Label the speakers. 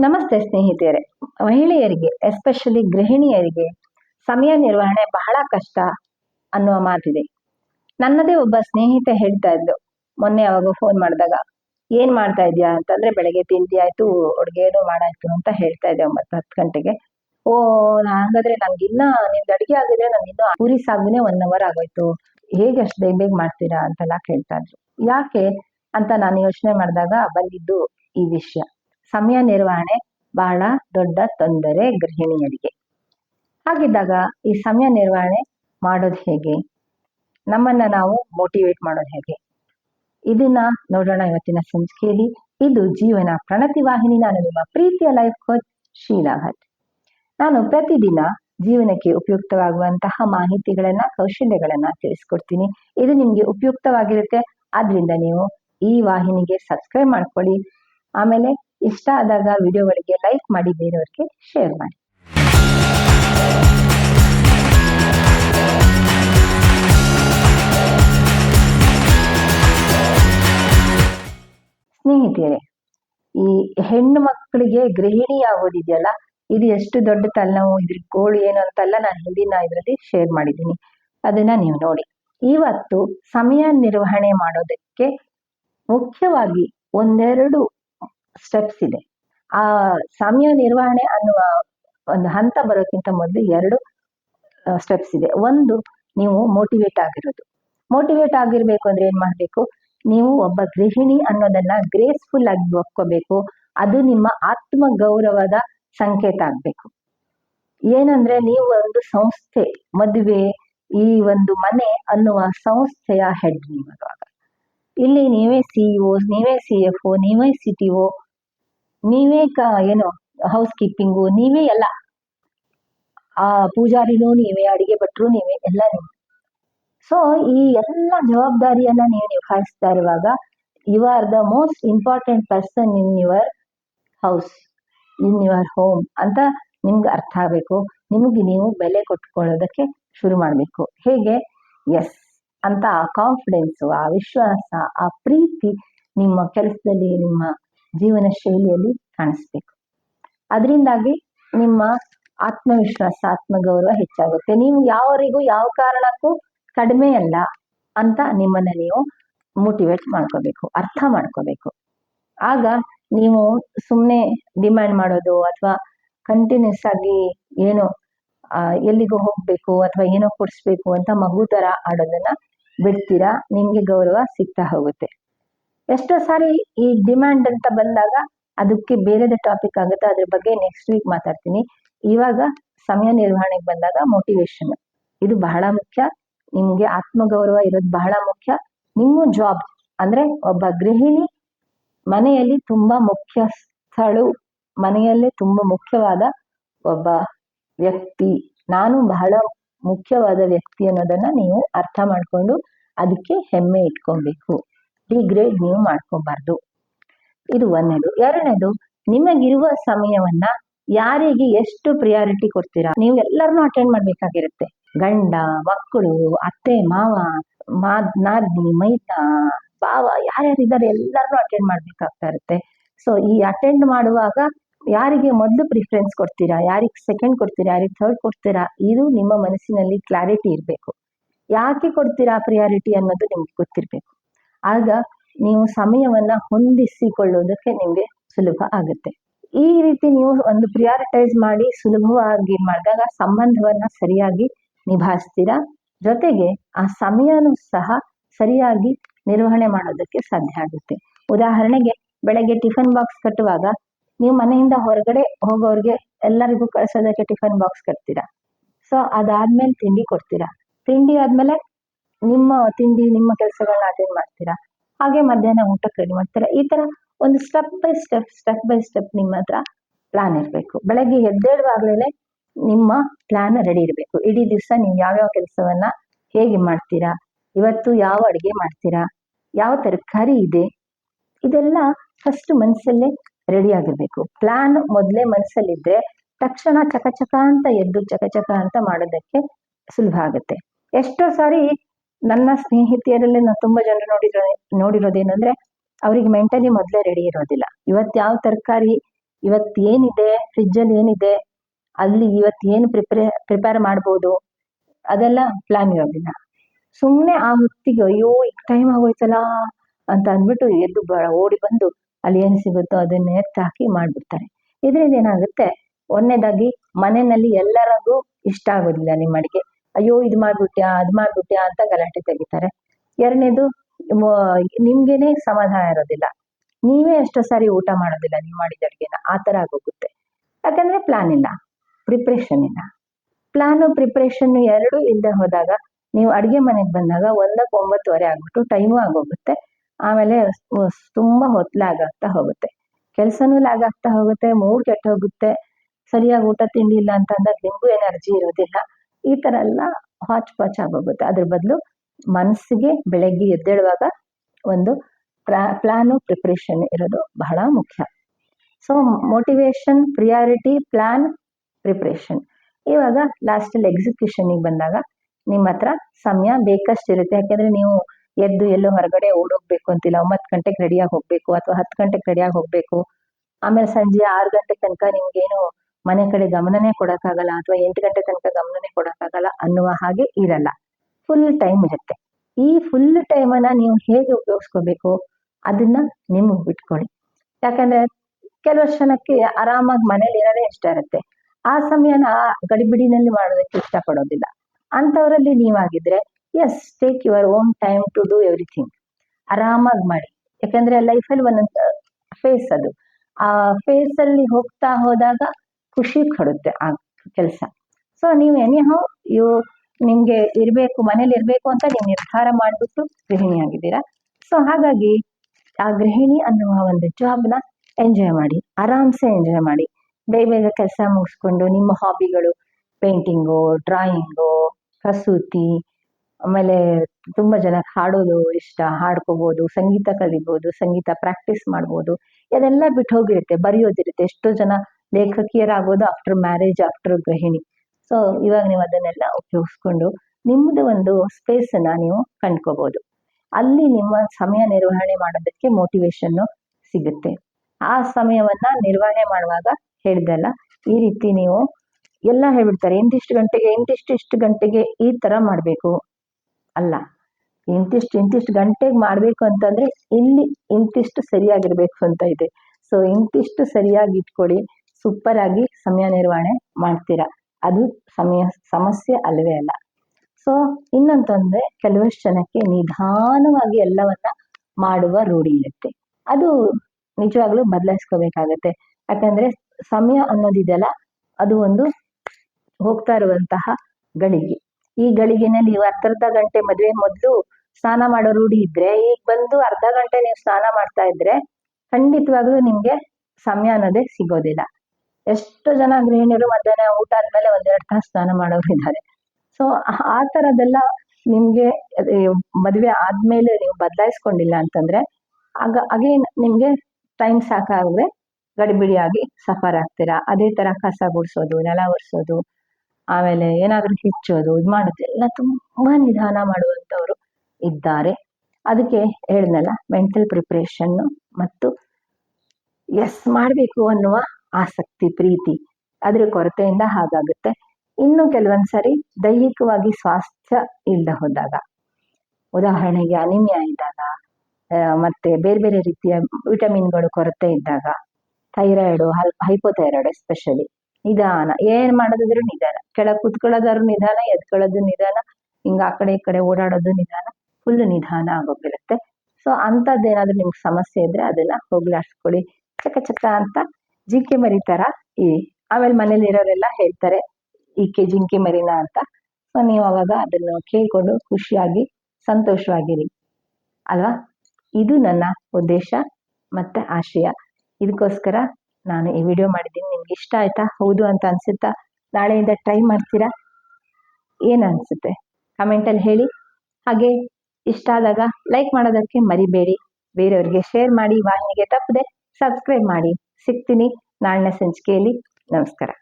Speaker 1: ನಮಸ್ತೆ ಸ್ನೇಹಿತೆಯರೇ ಮಹಿಳೆಯರಿಗೆ ಎಸ್ಪೆಷಲಿ ಗೃಹಿಣಿಯರಿಗೆ, ಸಮಯ ನಿರ್ವಹಣೆ ಬಹಳ ಕಷ್ಟ ಅನ್ನುವ ಮಾತಿದೆ. ನನ್ನದೇ ಒಬ್ಬ ಸ್ನೇಹಿತೆ ಹೇಳ್ತಾ ಇದ್ದು ಮೊನ್ನೆ ಅವಾಗ ಫೋನ್ ಮಾಡಿದಾಗ, ಏನ್ ಮಾಡ್ತಾ ಇದೀಯಾ? ಅಂತಂದ್ರೆ, ಬೆಳಗ್ಗೆ ತಿಂಡಿ ಆಯ್ತು ಅಡುಗೆ ಏನು ಮಾಡಾಯ್ತು ಅಂತ ಹೇಳ್ತಾ ಇದ್ದೆ ಒಂಬತ್ತು ಹತ್ತು ಗಂಟೆಗೆ. ಓ, ಹಾಗಾದ್ರೆ ನಂಗೆ ಇನ್ನ ನಿಮ್ದು ಅಡಿಗೆ ಆಗಿದ್ರೆ ನಾನು ಇನ್ನು ಪೂರಿ ಸಾಗುನೇ ಒನ್ ಅವರ್ ಆಗೋಯ್ತು. ಹೇಗೆ ಅಷ್ಟು ಬೇಗ ಬೇಗ ಮಾಡ್ತೀರಾ ಅಂತೆಲ್ಲ ಕೇಳ್ತಾ ಇದ್ರು. ಯಾಕೆ ಅಂತ ನಾನು ಯೋಚನೆ ಮಾಡಿದಾಗ ಬಂದಿದ್ದು ಈ ವಿಷಯ. ಸಮಯ ನಿರ್ವಹಣೆ ಬಹಳ ದೊಡ್ಡ ತೊಂದರೆ ಗೃಹಿಣಿಯರಿಗೆ. ಹಾಗಿದ್ದಾಗ ಈ ಸಮಯ ನಿರ್ವಹಣೆ ಮಾಡೋದು ಹೇಗೆ? ನಮ್ಮನ್ನ ನಾವು ಮೋಟಿವೇಟ್ ಮಾಡೋದು ಹೇಗೆ? ಇದನ್ನ ನೋಡೋಣ ಇವತ್ತಿನ ಸಂಚಿಕೆಯಲ್ಲಿ. ಇದು ಜೀವನ ಪ್ರಣತಿ ವಾಹಿನಿ. ನಾನು ನಿಮ್ಮ ಪ್ರೀತಿಯ ಲೈಫ್ ಕೋಚ್ ಶೀಲಾ ಭಟ್. ನಾನು ಪ್ರತಿದಿನ ಜೀವನಕ್ಕೆ ಉಪಯುಕ್ತವಾಗುವಂತಹ ಮಾಹಿತಿಗಳನ್ನ, ಕೌಶಲ್ಯಗಳನ್ನ ತಿಳಿಸ್ಕೊಡ್ತೀನಿ. ಇದು ನಿಮ್ಗೆ ಉಪಯುಕ್ತವಾಗಿರುತ್ತೆ. ಆದ್ರಿಂದ ನೀವು ಈ ವಾಹಿನಿಗೆ ಸಬ್ಸ್ಕ್ರೈಬ್ ಮಾಡ್ಕೊಳ್ಳಿ. ಆಮೇಲೆ ಇಷ್ಟ ಆದಾಗ ವಿಡಿಯೋಗಳಿಗೆ ಲೈಕ್ ಮಾಡಿ, ಬೇರೆಯವರಿಗೆ ಶೇರ್ ಮಾಡಿ. ಸ್ನೇಹಿತರೆ, ಈ ಹೆಣ್ಣು ಮಕ್ಕಳಿಗೆ ಗೃಹಿಣಿ ಆಗೋದಿದೆಯಲ್ಲ? ಇದು ಎಷ್ಟು ದೊಡ್ಡ ತಲೆನೋವು ಇದ್ರ ಗೋಳು ಏನು ಅಂತೆಲ್ಲ ನಾನು ಹಿಂದಿನ ಇದರಲ್ಲಿ ಶೇರ್ ಮಾಡಿದ್ದೀನಿ. ಅದನ್ನ ನೀವು ನೋಡಿ. ಇವತ್ತು ಸಮಯ ನಿರ್ವಹಣೆ ಮಾಡೋದಕ್ಕೆ ಮುಖ್ಯವಾಗಿ ಒಂದೆರಡು ಸ್ಟೆಪ್ಸ್ ಇದೆ. ಆ ಸಮಯ ನಿರ್ವಹಣೆ ಅನ್ನುವ ಒಂದು ಹಂತ ಬರೋಕ್ಕಿಂತ ಮೊದಲು ಎರಡು ಸ್ಟೆಪ್ಸ್ ಇದೆ. ಒಂದು, ನೀವು ಮೋಟಿವೇಟ್ ಆಗಿರೋದು. ಮೋಟಿವೇಟ್ ಆಗಿರ್ಬೇಕು ಅಂದ್ರೆ ಏನ್ ಮಾಡ್ಬೇಕು? ನೀವು ಒಬ್ಬ ಗೃಹಿಣಿ ಅನ್ನೋದನ್ನ ಗ್ರೇಸ್ಫುಲ್ ಆಗಿ ಒಪ್ಕೋಬೇಕು. ಅದು ನಿಮ್ಮ ಆತ್ಮ ಗೌರವದ ಸಂಕೇತ ಆಗ್ಬೇಕು. ಏನಂದ್ರೆ ನೀವು ಒಂದು ಸಂಸ್ಥೆ, ಮದುವೆ, ಈ ಒಂದು ಮನೆ ಅನ್ನುವ ಸಂಸ್ಥೆಯ ಹೆಡ್ ನೀವಾಗ ಇಲ್ಲಿ ನೀವೇ ಸಿಇಒ ನೀವೇ ಸಿ ಎಫ್ ಒ ನೀವೇ ಸಿ ಟಿ ಒ ನೀವೇ ಕ, ಏನು ಹೌಸ್ ಕೀಪಿಂಗು ನೀವೇ ಎಲ್ಲ. ಆ ಪೂಜಾರಿನೂ ನೀವೇ, ಅಡಿಗೆ ಭಟ್ರು ನೀವೇ, ಎಲ್ಲ ನೀವು. ಸೊ ಈ ಎಲ್ಲ ಜವಾಬ್ದಾರಿಯನ್ನ ನೀವು ನಿಭಾಯಿಸ್ತಾ ಇರುವಾಗ you are the most important person in your house in your home ಅಂತ ನಿಮ್ಗೆ ಅರ್ಥ ಆಗಬೇಕು. ನಿಮಗೆ ನೀವು ಬೆಲೆ ಕೊಟ್ಕೊಳ್ಳೋದಕ್ಕೆ ಶುರು ಮಾಡಬೇಕು. ಹೇಗೆ? ಎಸ್ ಅಂತ ಆ ಕಾನ್ಫಿಡೆನ್ಸು ಆ ವಿಶ್ವಾಸ, ಆ ಪ್ರೀತಿ ನಿಮ್ಮ ಕೆಲಸದಲ್ಲಿ, ನಿಮ್ಮ ಜೀವನ ಶೈಲಿಯಲ್ಲಿ ಕಾಣಿಸ್ಬೇಕು. ಅದರಿಂದಾಗಿ ನಿಮ್ಮ ಆತ್ಮವಿಶ್ವಾಸ, ಆತ್ಮಗೌರವ ಹೆಚ್ಚಾಗುತ್ತೆ. ನೀವು ಯಾವರಿಗೂ ಯಾವ ಕಾರಣಕ್ಕೂ ಕಡಿಮೆ ಅಲ್ಲ ಅಂತ ನಿಮ್ಮನ್ನ ನೀವು ಮೋಟಿವೇಟ್ ಮಾಡ್ಕೋಬೇಕು, ಅರ್ಥ ಮಾಡ್ಕೋಬೇಕು. ಆಗ ನೀವು ಸುಮ್ಮನೆ ಡಿಮ್ಯಾಂಡ್ ಮಾಡೋದು ಅಥವಾ ಕಂಟಿನ್ಯೂಸ್ ಆಗಿ ಏನು ಎಲ್ಲಿಗೂ ಹೋಗ್ಬೇಕು ಅಥವಾ ಏನೋ ಕೊಡಿಸ್ಬೇಕು ಅಂತ ಮಗು ತರ ಆಡೋದನ್ನ ಬಿಡ್ತೀರಾ? ನಿಮ್ಗೆ ಗೌರವ ಸಿಗ್ತಾ ಹೋಗುತ್ತೆ. ಎಷ್ಟೋ ಸಾರಿ ಈ ಡಿಮ್ಯಾಂಡ್ ಅಂತ ಬಂದಾಗ ಅದಕ್ಕೆ ಬೇರೆದ ಟಾಪಿಕ್ ಆಗುತ್ತೆ. ಅದ್ರ ಬಗ್ಗೆ ನೆಕ್ಸ್ಟ್ ವೀಕ್ ಮಾತಾಡ್ತೀನಿ. ಇವಾಗ ಸಮಯ ನಿರ್ವಹಣೆಗೆ ಬಂದಾಗ ಮೋಟಿವೇಶನ್ ಇದು ಬಹಳ ಮುಖ್ಯ. ನಿಮ್ಗೆ ಆತ್ಮಗೌರವ ಇರೋದು ಬಹಳ ಮುಖ್ಯ. ನಿಮ್ಮ ಜಾಬ್ ಅಂದ್ರೆ ಒಬ್ಬ ಗೃಹಿಣಿ ಮನೆಯಲ್ಲಿ ತುಂಬಾ ಮುಖ್ಯ ಸ್ಥಳು, ಮನೆಯಲ್ಲೇ ತುಂಬಾ ಮುಖ್ಯವಾದ ಒಬ್ಬ ವ್ಯಕ್ತಿ, ನಾನು ಬಹಳ ಮುಖ್ಯವಾದ ವ್ಯಕ್ತಿ ಅನ್ನೋದನ್ನ ನೀವು ಅರ್ಥ ಮಾಡ್ಕೊಂಡು ಅದಕ್ಕೆ ಹೆಮ್ಮೆ ಇಟ್ಕೊಬೇಕು. ಡಿಗ್ರೇಡ್ ನೀವು ಮಾಡ್ಕೋಬಾರ್ದು. ಇದು ಒಂದನೇದು. ಎರಡನೇದು, ನಿಮಗಿರುವ ಸಮಯವನ್ನ ಯಾರಿಗೆ ಎಷ್ಟು ಪ್ರಿಯಾರಿಟಿ ಕೊಡ್ತೀರಾ? ನೀವು ಎಲ್ಲರನ್ನೂ ಅಟೆಂಡ್ ಮಾಡ್ಬೇಕಾಗಿರುತ್ತೆ. ಗಂಡ, ಮಕ್ಕಳು, ಅತ್ತೆ, ಮಾವ ಮಾದ್ ನಾದ್ನಿ ಮೈದ ಬಾವ ಯಾರ್ಯಾರಿದ್ದಾರೆ ಎಲ್ಲರನ್ನೂ ಅಟೆಂಡ್ ಮಾಡ್ಬೇಕಾಗ್ತಾ ಇರುತ್ತೆ. ಸೊ ಈ ಅಟೆಂಡ್ ಮಾಡುವಾಗ ಯಾರಿಗೆ ಮೊದಲು ಪ್ರಿಫರೆನ್ಸ್ ಕೊಡ್ತೀರಾ? ಯಾರಿಗೆ ಸೆಕೆಂಡ್ ಕೊಡ್ತೀರಾ? ಯಾರಿಗೆ ಥರ್ಡ್ ಕೊಡ್ತೀರಾ? ಇದು ನಿಮ್ಮ ಮನಸ್ಸಿನಲ್ಲಿ ಕ್ಲಾರಿಟಿ ಇರಬೇಕು. ಯಾಕೆ ಕೊಡ್ತೀರಾ ಪ್ರಿಯಾರಿಟಿ ಅನ್ನೋದು ನಿಮ್ಗೆ ಗೊತ್ತಿರಬೇಕು. ಆಗ ನೀವು ಸಮಯವನ್ನು ಹೊಂದಿಸಿಕೊಳ್ಳೋದಕ್ಕೆ ನಿಮಗೆ ಸುಲಭ ಆಗುತ್ತೆ. ಈ ರೀತಿ ನೀವು ಒಂದು ಪ್ರಿಯಾರಿಟೈಸ್ ಮಾಡಿ ಸುಲಭವಾಗಿ ಮಾಡಿದಾಗ ಸಂಬಂಧವನ್ನ ಸರಿಯಾಗಿ ನಿಭಾಯಿಸ್ತೀರಾ? ಜೊತೆಗೆ ಆ ಸಮಯನೂ ಸಹ ಸರಿಯಾಗಿ ನಿರ್ವಹಣೆ ಮಾಡೋದಕ್ಕೆ ಸಾಧ್ಯ ಆಗುತ್ತೆ. ಉದಾಹರಣೆಗೆ ಬೆಳಗ್ಗೆ ಟಿಫನ್ ಬಾಕ್ಸ್ ಕಟ್ಟುವಾಗ ನೀವು ಮನೆಯಿಂದ ಹೊರಗಡೆ ಹೋಗೋರಿಗೆ ಎಲ್ಲರಿಗೂ ಕಳ್ಸೋದಕ್ಕೆ ಟಿಫನ್ ಬಾಕ್ಸ್ ಕಟ್ತೀರಾ? ಸೊ ಅದಾದ್ಮೇಲೆ ತಿಂಡಿ ಕೊಡ್ತೀರಾ? ತಿಂಡಿ ಆದ್ಮೇಲೆ ನಿಮ್ಮ ತಿಂಡಿ, ನಿಮ್ಮ ಕೆಲಸಗಳನ್ನ ಅಟೆಂಡ್ ಮಾಡ್ತೀರಾ? ಹಾಗೆ ಮಧ್ಯಾಹ್ನ ಊಟಕ್ಕೆ ರೆಡಿ ಮಾಡ್ತೀರಾ? ಈ ತರ ಒಂದು step by step step by step ನಿಮ್ಮ ಹತ್ರ ಪ್ಲಾನ್ ಇರಬೇಕು. ಬೆಳಗ್ಗೆ ಎದ್ದೇಳುವಾಗಲೇ ನಿಮ್ಮ ಪ್ಲಾನ್ ರೆಡಿ ಇರಬೇಕು. ಇಡೀ ದಿವಸ ನೀವು ಯಾವ್ಯಾವ ಕೆಲಸವನ್ನ ಹೇಗೆ ಮಾಡ್ತೀರಾ? ಇವತ್ತು ಯಾವ ಅಡುಗೆ ಮಾಡ್ತೀರಾ? ಯಾವ ತರಕಾರಿ ಇದೆ? ಇದೆಲ್ಲ ಫಸ್ಟ್ ಮನಸ್ಸಲ್ಲೇ ರೆಡಿ ಆಗಿರ್ಬೇಕು. ಪ್ಲಾನ್ ಮೊದಲೇ ಮನಸ್ಸಲ್ಲಿದ್ರೆ ತಕ್ಷಣ ಚಕಚಕ ಅಂತ ಎದ್ದು ಚಕಚಕ ಅಂತ ಮಾಡೋದಕ್ಕೆ ಸುಲಭ ಆಗುತ್ತೆ. ಎಷ್ಟೋ ಸಾರಿ ನನ್ನ ಸ್ನೇಹಿತೆಯರಲ್ಲಿ ನಾನು ತುಂಬಾ ಜನ ನೋಡಿರೋ, ನೋಡಿರೋದೇನಂದ್ರೆ ಅವ್ರಿಗೆ ಮೆಂಟಲಿ ಮೊದಲೇ ರೆಡಿ ಇರೋದಿಲ್ಲ. ಇವತ್ತು ಯಾವ ತರಕಾರಿ ಇವತ್ತು ಏನಿದೆ ಫ್ರಿಜ್ಜಲ್ಲಿ ಏನಿದೆ, ಅಲ್ಲಿ ಇವತ್ತು ಏನು ಪ್ರಿಪೇರ್ ಪ್ರಿಪೇರ್ ಮಾಡ್ಬೋದು, ಅದೆಲ್ಲ ಪ್ಲಾನ್ ಇರೋದಿಲ್ಲ. ಸುಮ್ಮನೆ ಆ ಹೊತ್ತಿಗೆ, ಅಯ್ಯೋ, ಈಗ ಟೈಮ್ ಆಗೋಯ್ತಲ್ಲ ಅಂತ ಅಂದ್ಬಿಟ್ಟು ಎದ್ದು ಬ, ಓಡಿ ಬಂದು ಅಲ್ಲಿ ಏನು ಸಿಗುತ್ತೋ ಅದನ್ನ ಎತ್ತಾಕಿ ಮಾಡಿಬಿಡ್ತಾರೆ. ಇದರಿಂದ ಏನಾಗುತ್ತೆ? ಒಂದನೇದಾಗಿ ಮನೆಯಲ್ಲಿ ಎಲ್ಲರಿಗೂ ಇಷ್ಟ ಆಗೋದಿಲ್ಲ ನಿಮ್ಮ ಅಡಿಗೆ. ಅಯ್ಯೋ, ಇದು ಮಾಡ್ಬಿಟ್ಯಾ, ಅದು ಮಾಡ್ಬಿಟ್ಯಾ ಅಂತ ಗಲಾಟೆ ತೆಗಿತಾರೆ. ಎರಡನೇದು ನಿಮ್ಗೇನೆ ಸಮಾಧಾನ ಇರೋದಿಲ್ಲ. ನೀವೇ ಎಷ್ಟೋ ಸಾರಿ ಊಟ ಮಾಡೋದಿಲ್ಲ ನೀವು ಮಾಡಿದ ಅಡುಗೆನ. ಆ ಥರ ಆಗೋಗುತ್ತೆ. ಯಾಕಂದ್ರೆ ಪ್ಲಾನ್ ಇಲ್ಲ. ಪ್ರಿಪ್ರೇಷನ್ ಇಲ್ಲ. ಪ್ಲಾನ್ ಪ್ರಿಪ್ರೇಷನ್ ಎರಡು ಇಲ್ಲದೆ ಹೋದಾಗ, ನೀವು ಅಡುಗೆ ಮನೆಗೆ ಬಂದಾಗ ಒಂದಕ್ಕೆ ಒಂಬತ್ತುವರೆ ಆಗ್ಬಿಟ್ಟು ಟೈಮು ಆಗೋಗುತ್ತೆ. ಆಮೇಲೆ ತುಂಬ ಆಗ್ತಾ ಹೋಗುತ್ತೆ. ಕೆಲಸನೂ ಆಗ್ತಾ ಹೋಗುತ್ತೆ, ಮೂಡ್ ಕೆಟ್ಟ ಹೋಗುತ್ತೆ, ಸರಿಯಾಗಿ ಊಟ ತಿಂಡಿ ಇಲ್ಲ ಅಂತಂದಾಗ ನಿಮಗೂ ಎನರ್ಜಿ ಇರೋದಿಲ್ಲ. ಈ ಥರ ಎಲ್ಲ ಹಾಚ್ ಪಾಚ್ ಆಗೋಗುತ್ತೆ ಅದ್ರ ಬದಲು ಮನಸ್ಸಿಗೆ ಬೆಳಗ್ಗೆ ಎದ್ದೇಳುವಾಗ ಒಂದು ಪ್ಲಾನು ಪ್ರಿಪ್ರೇಷನ್ ಇರೋದು ಬಹಳ ಮುಖ್ಯ. So motivation priority, plan, preparation. ಇವಾಗ ಲಾಸ್ಟಲ್ಲಿ ಎಕ್ಸಿಕ್ಯೂಷನಿಗೆ ಬಂದಾಗ ನಿಮ್ಮ ಹತ್ರ ಸಮಯ ಬೇಕಷ್ಟಿರುತ್ತೆ. ಯಾಕೆಂದರೆ ನೀವು ಎದ್ದು ಎಲ್ಲೋ ಹೊರಗಡೆ ಓಡೋಗ್ಬೇಕು ಅಂತಿಲ್ಲ. ಒಂಬತ್ತು ಗಂಟೆಗೆ ರೆಡಿಯಾಗಿ ಹೋಗ್ಬೇಕು ಅಥವಾ ಹತ್ತು ಗಂಟೆಗೆ ರೆಡಿಯಾಗಿ ಹೋಗ್ಬೇಕು. ಆಮೇಲೆ ಸಂಜೆ ಆರು ಗಂಟೆ ತನಕ ನಿಮ್ಗೇನು ಮನೆ ಕಡೆ ಗಮನನೇ ಕೊಡೋಕ್ಕಾಗಲ್ಲ ಅಥವಾ ಎಂಟು ಗಂಟೆ ತನಕ ಗಮನನೇ ಕೊಡೋಕ್ಕಾಗಲ್ಲ ಅನ್ನುವ ಹಾಗೆ ಇರಲ್ಲ. ಫುಲ್ ಟೈಮ್ ಇರುತ್ತೆ. ಈ ಫುಲ್ ಟೈಮನ್ನ ನೀವು ಹೇಗೆ ಉಪಯೋಗಿಸ್ಕೋಬೇಕು ಅದನ್ನ ನಿಮಗೆ ಬಿಟ್ಕೊಳ್ಳಿ ಯಾಕಂದ್ರೆ ಕೆಲವು ಜನಕ್ಕೆ ಆರಾಮಾಗಿ ಮನೇಲಿ ಇರೋದೇ ಇಷ್ಟ ಇರುತ್ತೆ. ಆ ಸಮಯನ ಗಡಿಬಿಡಿನಲ್ಲಿ ಮಾಡೋದಕ್ಕೆ ಇಷ್ಟಪಡೋದಿಲ್ಲ. ಅಂಥವರಲ್ಲಿ ನೀವಾಗಿದ್ರೆ yes take your own time to do everything ಆರಾಮಾಗಿ ಮಾಡಿ. ಯಾಕಂದ್ರೆ ಲೈಫಲ್ಲಿ ಒಂದೊಂದು ಫೇಸ್ ಅದು. ಆ ಫೇಸ್ ಅಲ್ಲಿ ಹೋಗ್ತಾ ಹೋದಾಗ ಖುಷಿ ಕೊಡುತ್ತೆ ಆ ಕೆಲಸ. ಸೊ ನೀವು ಎನಿಹೌ ಯು ನಿಮ್ಗೆ ಇರಬೇಕು, ಮನೇಲಿ ಇರಬೇಕು ಅಂತ ನೀವು ನಿರ್ಧಾರ ಮಾಡಿಬಿಟ್ಟು ಗೃಹಿಣಿ ಆಗಿದ್ದೀರಾ? ಸೊ ಹಾಗಾಗಿ ಆ ಗೃಹಿಣಿ ಅನ್ನುವ ಒಂದು ಜಾಬ್ನ ಎಂಜಾಯ್ ಮಾಡಿ. ಆರಾಮ್ಸೆ ಎಂಜಾಯ್ ಮಾಡಿ. ಬೇಗ ಬೇಗ ಕೆಲಸ ಮುಗಿಸ್ಕೊಂಡು ನಿಮ್ಮ ಹಾಬಿಗಳು ಪೇಂಟಿಂಗು ಡ್ರಾಯಿಂಗು ಕಸೂತಿ ಆಮೇಲೆ ತುಂಬ ಜನ ಹಾಡೋದು ಇಷ್ಟ, ಹಾಡ್ಕೋಬೋದು, ಸಂಗೀತ ಕಲಿಬೋದು, ಸಂಗೀತ ಪ್ರಾಕ್ಟೀಸ್ ಮಾಡ್ಬೋದು, ಇದೆಲ್ಲ ಬಿಟ್ಟು ಹೋಗಿರುತ್ತೆ, ಬರೆಯೋದಿರುತ್ತೆ. ಎಷ್ಟೋ ಜನ ಲೇಖಕಿಯರಾಗೋದು ಆಫ್ಟರ್ ಮ್ಯಾರೇಜ್ ಆಫ್ಟರ್ ಗೃಹಿಣಿ. ಸೊ ಇವಾಗ ನೀವು ಅದನ್ನೆಲ್ಲ ಉಪಯೋಗಿಸ್ಕೊಂಡು ನಿಮ್ಮದು ಒಂದು ಸ್ಪೇಸನ್ನು ನೀವು ಕಂಡ್ಕೋಬೋದು. ಅಲ್ಲಿ ನಿಮ್ಮ ಸಮಯ ನಿರ್ವಹಣೆ ಮಾಡೋದಕ್ಕೆ ಮೋಟಿವೇಶನ್ನು ಸಿಗುತ್ತೆ. ಆ ಸಮಯವನ್ನ ನಿರ್ವಹಣೆ ಮಾಡುವಾಗ ಹೇಳಿದಲ್ಲ, ಈ ರೀತಿ ನೀವು ಎಲ್ಲ ಹೇಳ್ಬಿಡ್ತಾರೆ. ಇಂತಿಷ್ಟು ಗಂಟೆಗೆ ಇಂತಿಷ್ಟು ಇಷ್ಟು ಗಂಟೆಗೆ ಈ ತರ ಮಾಡಬೇಕು. ಅಲ್ಲ. ಇಂತಿಷ್ಟು ಇಂತಿಷ್ಟು ಗಂಟೆಗೆ ಮಾಡಬೇಕು ಅಂತಂದ್ರೆ ಇಲ್ಲಿ ಇಂತಿಷ್ಟು ಸರಿಯಾಗಿರ್ಬೇಕು ಅಂತ ಇದೆ. ಸೊ ಇಂತಿಷ್ಟು ಸರಿಯಾಗಿ ಇಟ್ಕೊಳ್ಳಿ ಸೂಪರ್ ಆಗಿ ಸಮಯ ನಿರ್ವಹಣೆ ಮಾಡ್ತೀರಾ. ಅದು ಸಮಯ, ಸಮಸ್ಯೆ ಅಲ್ಲವೇ ಅಲ್ಲ. ಸೊ ಇನ್ನೊಂತಂದ್ರೆ ಕೆಲವಷ್ಟು ಜನಕ್ಕೆ ನಿಧಾನವಾಗಿ ಎಲ್ಲವನ್ನ ಮಾಡುವ ರೂಢಿ ಇರುತ್ತೆ. ಅದು ನಿಜವಾಗ್ಲೂ ಬದಲಾಯಿಸ್ಕೋಬೇಕಾಗತ್ತೆ. ಯಾಕಂದ್ರೆ ಸಮಯ ಅನ್ನೋದಿದೆಯಲ್ಲ ಅದು ಒಂದು ಹೋಗ್ತಾ ಇರುವಂತಹ ಗಳಿಗೆ ಈ ಗಳಿಗೆನಲ್ಲಿ ನೀವು ಅರ್ಧ ಅರ್ಧ ಗಂಟೆ ಮದುವೆ ಮೊದಲು ಸ್ನಾನ ಮಾಡೋ ರೂಢಿ ಇದ್ರೆ, ಈಗ ಬಂದು ಅರ್ಧ ಗಂಟೆ ನೀವು ಸ್ನಾನ ಮಾಡ್ತಾ ಇದ್ರೆ ಖಂಡಿತವಾಗ್ಲೂ ನಿಮ್ಗೆ ಸಮಯ ಅನ್ನೋದೇ ಸಿಗೋದಿಲ್ಲ. ಎಷ್ಟು ಜನ ಗೃಹಿಣಿಯರು ಮಧ್ಯಾಹ್ನ ಊಟ ಆದ್ಮೇಲೆ ಒಂದೆರಡು ತಾಸು ಸ್ನಾನ ಮಾಡೋರು ಇದ್ದಾರೆ. ಸೊ ಆ ತರದೆಲ್ಲ ನಿಮ್ಗೆ ಮದುವೆ ಆದ್ಮೇಲೆ ನೀವು ಬದಲಾಯಿಸ್ಕೊಂಡಿಲ್ಲ ಅಂತಂದ್ರೆ, ಆಗ ಅಗೇನ್ ನಿಮ್ಗೆ ಟೈಮ್ ಸಾಕಾಗದೆ ಗಡಿಬಿಡಿಯಾಗಿ ಸಫರ್ ಆಗ್ತೀರಾ. ಅದೇ ತರ ಕಸ ಗುಡಿಸೋದು, ನೆಲ ಒರೆಸೋದು ಆಮೇಲೆ ಏನಾದರೂ ಹೆಚ್ಚೋದು ಇದು ಮಾಡೋದು, ಎಲ್ಲ ತುಂಬಾ ನಿಧಾನ ಮಾಡುವಂಥವರು ಇದ್ದಾರೆ. ಅದಕ್ಕೆ ಹೇಳಿದ್ನಲ್ಲ ಮೆಂಟಲ್ ಪ್ರಿಪ್ರೇಷನ್ನು ಮತ್ತು ಎಸ್ ಮಾಡಬೇಕು ಅನ್ನುವ ಆಸಕ್ತಿ, ಪ್ರೀತಿ, ಅದ್ರ ಕೊರತೆಯಿಂದ ಹಾಗಾಗುತ್ತೆ. ಇನ್ನು ಕೆಲವೊಂದ್ಸರಿ ದೈಹಿಕವಾಗಿ ಸ್ವಾಸ್ಥ್ಯ ಇಲ್ಲದ ಹೋದಾಗ, ಉದಾಹರಣೆಗೆ ಅನಿಮಿಯಾ ಇದ್ದಾಗ ಮತ್ತೆ ಬೇರೆ ಬೇರೆ ರೀತಿಯ ವಿಟಮಿನ್ಗಳು ಕೊರತೆ ಇದ್ದಾಗ, ಥೈರಾಯ್ಡು ಹೈಪೋಥೈರಾಯ್ಡ್ ಎಸ್ಪೆಷಲಿ ನಿಧಾನ. ಏನ್ ಮಾಡೋದಿದ್ರು ನಿಧಾನ. ಕೆಳಗೆ ಕುತ್ಕೊಳ್ಳೋದಾದ್ರು ನಿಧಾನ, ಎದ್ಕೊಳ್ಳೋದು ನಿಧಾನ, ಹಿಂಗ ಆ ಕಡೆ ಈ ಕಡೆ ಓಡಾಡೋದು ನಿಧಾನ ಫುಲ್ ನಿಧಾನ ಆಗೋಗಿರುತ್ತೆ. ಸೊ ಅಂತದ್ದೇನಾದ್ರೂ ನಿಮ್ಗೆ ಸಮಸ್ಯೆ ಇದ್ರೆ ಅದನ್ನ ಹೋಗ್ಲಾಡ್ಸ್ಕೊಳ್ಳಿ ಚಕ ಚಕ ಅಂತ ಜಿಂಕೆ ಮರಿ ತರ ಈ ಆಮೇಲೆ ಮನೇಲಿ ಇರೋರೆಲ್ಲ ಹೇಳ್ತಾರೆ ಈಕೆ ಜಿಂಕೆ ಮರಿನಾ ಅಂತ. ಸೊ ನೀವು ಅವಾಗ ಅದನ್ನ ಕೇಳ್ಕೊಂಡು ಖುಷಿಯಾಗಿ, ಸಂತೋಷವಾಗಿರಿ. ಅಲ್ವಾ? ಇದು ನನ್ನ ಉದ್ದೇಶ ಮತ್ತೆ ಆಶಯ. ಇದಕ್ಕೋಸ್ಕರ ನಾನು ಈ ವಿಡಿಯೋ ಮಾಡಿದ್ದೀನಿ. ನಿಮ್ಗೆ ಇಷ್ಟ ಆಯ್ತಾ? ಹೌದು ಅಂತ ಅನ್ಸುತ್ತಾ? ನಾಳೆಯಿಂದ ಟ್ರೈ ಮಾಡ್ತೀರಾ? ಏನು ಅನಿಸುತ್ತೆ? ಕಮೆಂಟಲ್ಲಿ ಹೇಳಿ. ಹಾಗೆ ಇಷ್ಟ ಆದಾಗ ಲೈಕ್ ಮಾಡೋದಕ್ಕೆ ಮರಿಬೇಡಿ. ಬೇರೆಯವರಿಗೆ ಶೇರ್ ಮಾಡಿ. ವಾಹಿನಿಗೆ ತಪ್ಪದೆ ಸಬ್ಸ್ಕ್ರೈಬ್ ಮಾಡಿ. ಸಿಗ್ತೀನಿ ನಾಳಿನ ಸಂಚಿಕೆಯಲ್ಲಿ. ನಮಸ್ಕಾರ.